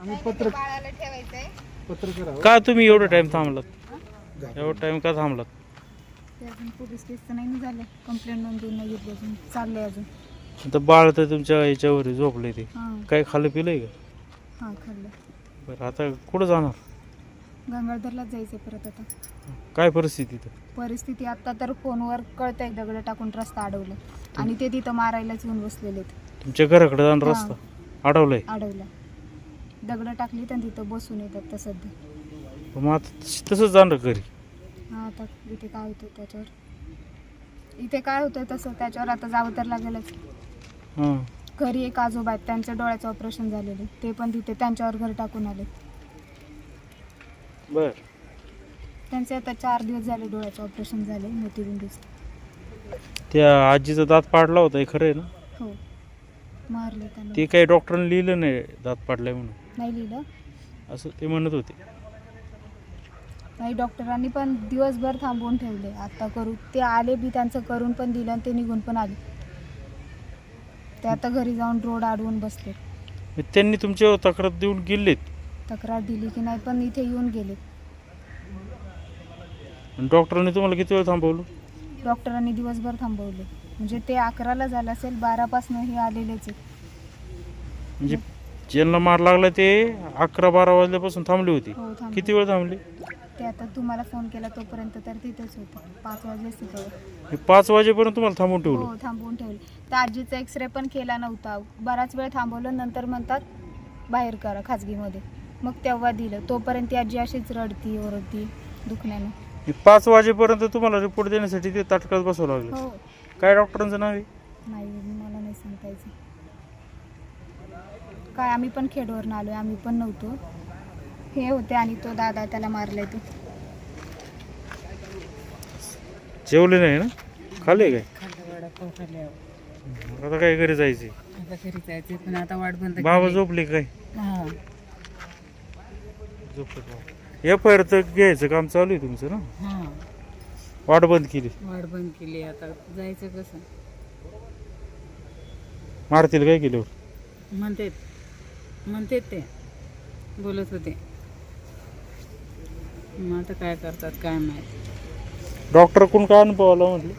आम्ही पत्र बाळाला ठेवायचंय? का तुम्ही एवढं टाइम थांबलात? एवढं टाइम का थांबलात? ते अजून पोलीस केसचं नाही ना झालं. कंप्लेंट नोंदवून नाही घेतली अजून. चाललंय अजून. आता बाळ तर तुमच्या याच्यावर आहे, झोपलंय ते. हां. काय खाल्लं पिलंय का? हां खाल्लं. बरं आता कुठं जाणार? गंगाधरलाच जायचं परत आता. काय परिस्थिती तर परिस्थिती आता तर फोनवर कळतंय दगड टाकून रस्ता अडवलं आणि ते तिथं मारायलाच येऊन बसलेले आहेत तुमच्या घराकडे जाणार रस्ता? अडवलाय? अडवला दगड टाकली तर तिथं बसून येतात तर सध्या. मग आता तसंच जाणार घरी. हा आता इथे काय होतं त्याच्यावर. इथे काय होतं तसं त्याच्यावर आता जावं तर लागेलच. हां. घरी एक आजोबा आहेत त्यांचं डोळ्याचं ऑपरेशन झालेलं ते पण तिथे त्यांच्यावर घर टाकून आले. बर. त्यांचे आता चार दिवस झाले डोळ्याचं ऑपरेशन झाले मोतीबिंदूचं. त्या आजीचा दात पाडला होता हे खरं आहे ना? हो. मारले त्यांना. ते काही डॉक्टरांनी लिहिलं नाही दात पाडलाय म्हणून. नाही लिहिलं. असं ते म्हणत होते. नाही डॉक्टरांनी पण दिवसभर थांबवून ठेवले. आता करू ते आले बी त्यांचं करून पण दिलं आणि ते निघून पण आले. ते आता घरी जाऊन रोड अडवून बसले मग त्यांनी तुमच्यावर तक्रार देऊन गेलेत? तक्रार दिली की नाही पण इथे येऊन गेले. आणि डॉक्टरांनी तुम्हाला किती वेळ थांबवलं? डॉक्टरांनी दिवसभर थांबवले. म्हणजे ते अकराला झालं असेल बारापासून हे आलेलेच आहेत. म्हणजे ज्यांना मार लागला ते अकरा बारा वाजल्यापासून थांबली होती. हो किती वेळ थांबली? ते आता तुम्हाला फोन केला तोपर्यंत तर तिथेच होतं. पाच वाजलेच तिथं हे पाच वाजेपर्यंत तुम्हाला थांबून ठेवलं. हो थांबवून ठेवले. त्या आजीचा एक्सरे पण केला नव्हता. बराच वेळ थांबवलं नंतर म्हणतात बाहेर करा खाजगीमध्ये. मग तेव्हा दिलं. तोपर्यंत ती आजी अशीच रडती ओरडती दुखण्यानं. हे पाच वाजेपर्यंत तुम्हाला रिपोर्ट देण्यासाठी ते ताटकळत बसावं लागलं. हो. काय डॉक्टरांचं नाव आहे? नाही मला नाही सांगता यायचं काय आम्ही पण खेडवरून आलोय आम्ही पण नव्हतो. हे होते आणि तो दादा त्याला मारलाय तो. जेवले नाही ना? खाल्ले काय? खाल्लं वडापाव खाल्ल्यावर आता काय घरी जायचे आता घरी जायचे पण आता वाट बंद बाबा केली. झोपले काय? हा. झोपले एफ आय आर तर घ्यायचं काम चालू आहे तुमचं ना? हा. वाट बंद केली. वाट बंद केली आता. जायचं कसं? मारतील काय केल्यावर म्हणतेत. म्हणतेत ते. बोलत होते. मग आता काय करतात काय माहीत. डॉक्टर कोण काय अनुभव आला म्हटलं?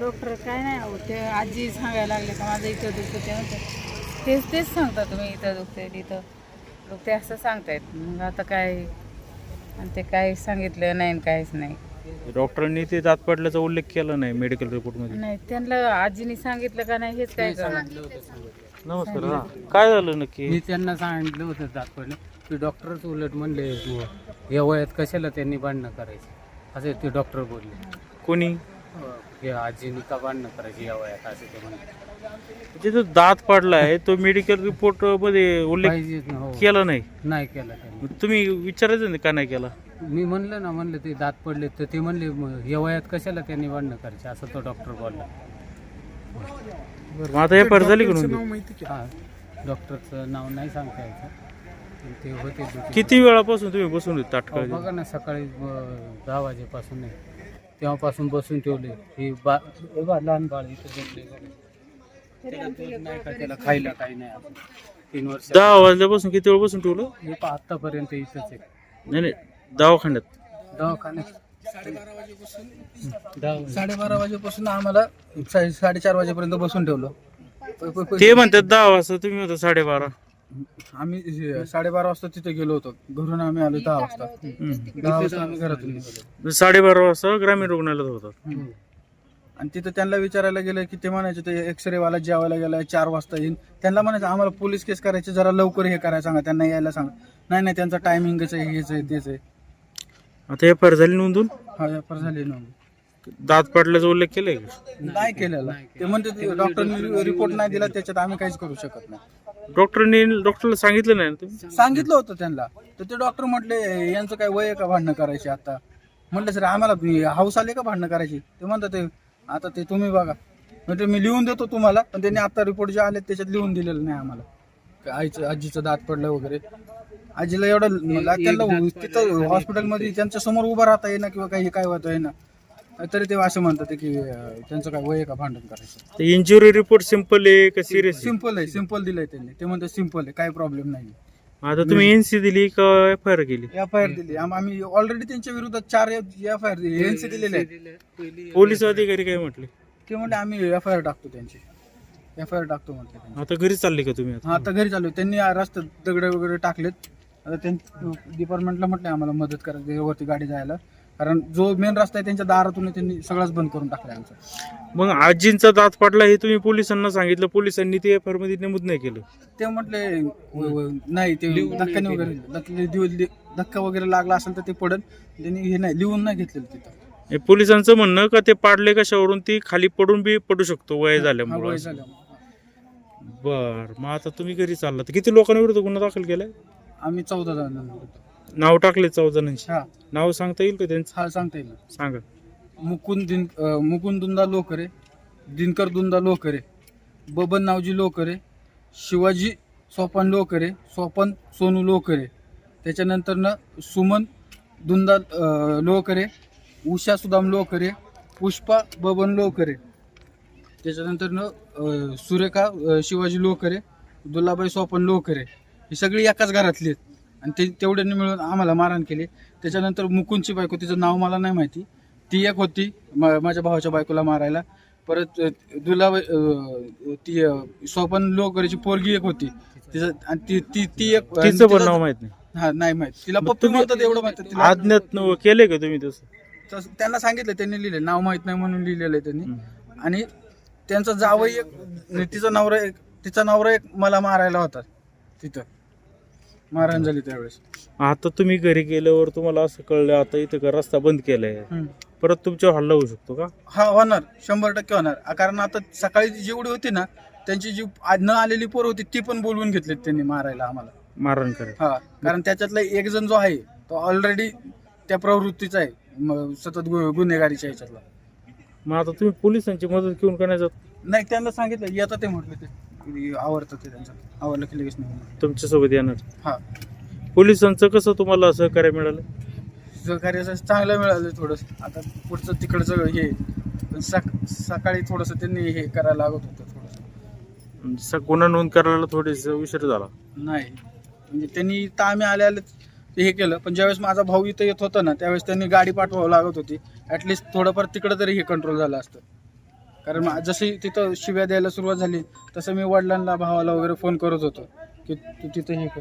डॉक्टर काय नाही अहो ते आजी सांगायला लागले का माझं इथं दुखतं ते म्हणतात तेच तेच सांगता तुम्ही इथं दुखते तिथं दुखते असं सांगतायत. मग आता काय? आणि ते काय सांगितलं नाही आणि काहीच नाही. डॉक्टरांनी ते दात पडल्याचा उल्लेख केला नाही मेडिकल रिपोर्टमध्ये नाही त्यांना आजीने सांगितलं का नाही हेच काय कळलं. नमस्कार हा. काय झालं नक्की? मी त्यांना सांगितलं होतं दाखवलं की डॉक्टरच उलट म्हणले "तू या वयात कशाला त्यांनी भांडणं करायचं? असे ते डॉक्टर बोलले. कोणी? हे आजीनी का भांडणं करायची या वयात असे ते म्हणले जिथं दात पडलाय तो मेडिकल रिपोर्टमध्ये उल्लेख पाहिजेच ना हो. केला नाही? नाही केला त्यांनी तुम्ही विचारायचं ना का नाही केला? मी म्हणलं ना म्हणलं ते दात पडले तर ते म्हणले "मग या वयात कशाला त्यांनी भांडणं करायची? असं तो डॉक्टर बोलला. मग आता आय आर झाली का नोंदणी? हा डॉक्टरचं नाव नाही सांगता यायचं. पण ते होते. किती वेळापासून तुम्ही बसून होते अहो, ताटकळ बघा ना सकाळी अं, दहा वाजेपासून आहे. तेव्हापासून बसून ठेवले. ही बा हे बा लहान बाळ इथं झोपले त्याला दूध नाही का त्याला खायला काही नाही आपण तीन वर्ष दहा वाजल्यापासून किती वेळ बसून ठेवलं? हे पहा, आत्तापर्यंत इथंच आहे. नाही नाही दवाखान्यात. दवाखान्यात. दहा साडेबारा वाजेपासून आम्हाला सा- साडेचार वाजेपर्यंत बसून ठेवलं. प- प- प- ते म्हणतात दहा वाजता तुम्ही होता साडेबारा. आम्ही साडेबारा वाजता तिथे गेलो होतो. घरून आम्ही आलो दहा वाजता. दहा वाजता आम्ही घरातून निघालो. साडेबारा वाजता ग्रामीण रुग्णालयात होतात आणि तिथं त्यांना विचारायला गेलं की ते म्हणायचे ते एक्सरे वाला जेवायला गेला चार वाजता येईन. त्यांना म्हणायचं आम्हाला पोलीस केस करायचे जरा लवकर हे करायला सांगा त्यांना यायला सांगा. नाही नाही त्यांचं टायमिंगच आहे हेच आहे तेच आहे. आता एफ आय आर झाली नोंदून? हा व्यापार झाले ना दात पडल्याचा उल्लेख केलाय का? नाही केलेला. ते म्हणते डॉक्टरने रिपोर्ट नाही दिला त्याच्यात आम्ही काहीच करू शकत नाही. डॉक्टरनी डॉक्टरला सांगितलं नाही ना तुम्ही? सांगितलं होतं त्यांना. तर ते डॉक्टर म्हटले यांचं काय वय आहे का भांडणं करायची आता? म्हटलं सर आम्हाला हाऊस आले का भांडणं करायची? ते म्हणतात ते आता ते तुम्ही बघा. म्हणजे मी लिहून देतो तुम्हाला पण त्यांनी आता रिपोर्ट जे आले त्याच्यात लिहून दिलेलं नाही आम्हाला. का आईचं आजीचं दात पडलं वगैरे. आजीला एवढं त्यांना तिथं हॉस्पिटलमध्ये त्यांच्यासमोर उभं राहता येईना किंवा काही काय होतं येईना. तरी ते असं म्हणतात की अं, त्यांचं काय वय आहे का भांडण करायचं? ते इंजुरी रिपोर्ट सिंपल आहे का सिरियस सिंपल आहे सिंपल दिलंय त्यांनी. ते म्हणतात सिंपल आहे काही प्रॉब्लेम नाही. आता तुम्ही एनसी दिली का एफ आय आर केली? एफ आय आर दिली. आम- आम्ही ऑलरेडी त्यांच्या विरोधात चार एफ आय आर एनसी दिलेले आहेत. पोलीस अधिकारी काय म्हटले? ते म्हणले आम्ही एफ आय आर टाकतो त्यांची. एफ आय आर टाकतो म्हटले. आता घरी चालले का तुम्ही आता? हा आता घरी चालू त्यांनी आ- रस्त्यात दगड वगैरे टाकलेत. आता त्यां डिपार्टमेंटला म्हटलं आम्हाला मदत करा वरती गाडी जायला. कारण जो मेन रस्ता आहे त्यांच्या दारातून त्यांनी सगळंच बंद करून टाकलाय आमचं. मग आजींचा दात पडला हे तुम्ही पोलिसांना सांगितलं. पोलिसांनी ते एफ आरमध्ये नमूद नाही केलं. ते म्हटले व- व- नाही ते धक्क्याने वगैरे धक्के- वगैरे लागला असेल तर ते पडल. त्यांनी हे नाही लिहून नाही घेतलेलं तिथं. हे पोलिसांचं म्हणणं का ते पाडले कशावरून? ती खाली पडून बी पडू शकतो वय हा, झाल्यामुळे वय झालं. बर मग आता तुम्ही घरी चाललात. किती लोकांविरुद्ध गुन्हा दाखल केलाय? आम्ही चौदा जण नाव टाकले चौदा जणांची हा. नाव सांगता येईल का त्यांचं? हा सांगता येईल. सांगा. मुकुंद दिन अं, मुकुंद दुंदा लोकरे दिनकर दुंदा लोकरे बबन नावजी लोकरे शिवाजी सोपान लोकरे सोपान सोनू लोकरे त्याच्यानंतरनं सुमन दुंदा अं, लोकरे उषा सुदाम लोकरे पुष्पा बबन लोकरे त्याच्यानंतरनं अं, सुरेखा अं, शिवाजी लोकरे दुलाबाई सोपान लोकरे ही सगळी एकाच घरातली आहेत. आणि ते तेवढ्यांनी मिळून आम्हाला मारहाण केली. त्याच्यानंतर मुकुंदची बायको तिचं नाव मला नाही माहिती. ती एक होती मा- माझ्या भावाच्या बायकोला मारायला. परत अ, ती अ, सोपान लोकरेची पोरगी एक होती. तिचं आणि ती ती ती एक तिचं पण नाव माहीत नाही. हा नाही माहीत. तिला पप्पी म्हणतात एवढं माहीत तिला आज्ञात केले का तुम्ही तसं? तसं त्यांना सांगितलं त्यांनी लिहिले नाव माहीत नाही म्हणून लिहिलेलं आहे त्यांनी. आणि त्यांचा जावई एक तिचा नवरा एक तिचा नवरा एक मला मारायला होता तिथं. मारहाण झाली त्यावेळेस. आता तुम्ही घरी गेल्यावर तुम्हाला असं कळलं आता इथं का रस्ता बंद केलाय? हम्म. परत तुमच्यावर हल्ला होऊ शकतो का? हा होणार. शंभर टक्के होणार. आ, कारण आता सकाळी जेवढी होती ना त्यांची जी आ- न आलेली पोर होती ती पण बोलवून घेतलीत त्यांनी मारायला आम्हाला. मारण करायला हा कारण त्याच्यातला एक जण जो आहे तो ऑलरेडी त्या प्रवृत्तीचा आहे. म- सतत गु- गुन्हेगारीच्या ह्याच्यातला. मग आता तुम्ही पोलिसांची मदत घेऊन का नाही जात? नाही त्यांना सांगितलं. येतं ते म्हटलं ते. आवडतं ते त्यांचं. आवडलं की लगेच नाही. तुमच्यासोबत येणार? हा. पोलिसांचं कसं तुम्हाला सहकार्य मिळालं? सहकार्य असं चांगलं मिळालं थोडंसं. आता पुढचं तिकडचं हे सक सकाळी थोडंसं त्यांनी हे करायला लागत होतं थोडंसं. स- गुन्हा नोंद करायला थोडीस उशीर झाला. नाही. म्हणजे त्यांनी इथं आम्ही आले आले ते हे केलं पण ज्यावेळेस माझा भाऊ इथं येत होता ना त्यावेळेस त्यांनी गाडी पाठवावं लागत होती. ॲटलिस्ट थोडंफार तिकडं तरी हे कंट्रोल झालं असतं. कारण जशी तिथं शिव्या द्यायला सुरुवात झाली तसं मी वडिलांना भावाला वगैरे फोन करत होतो की तू तिथं हे कर.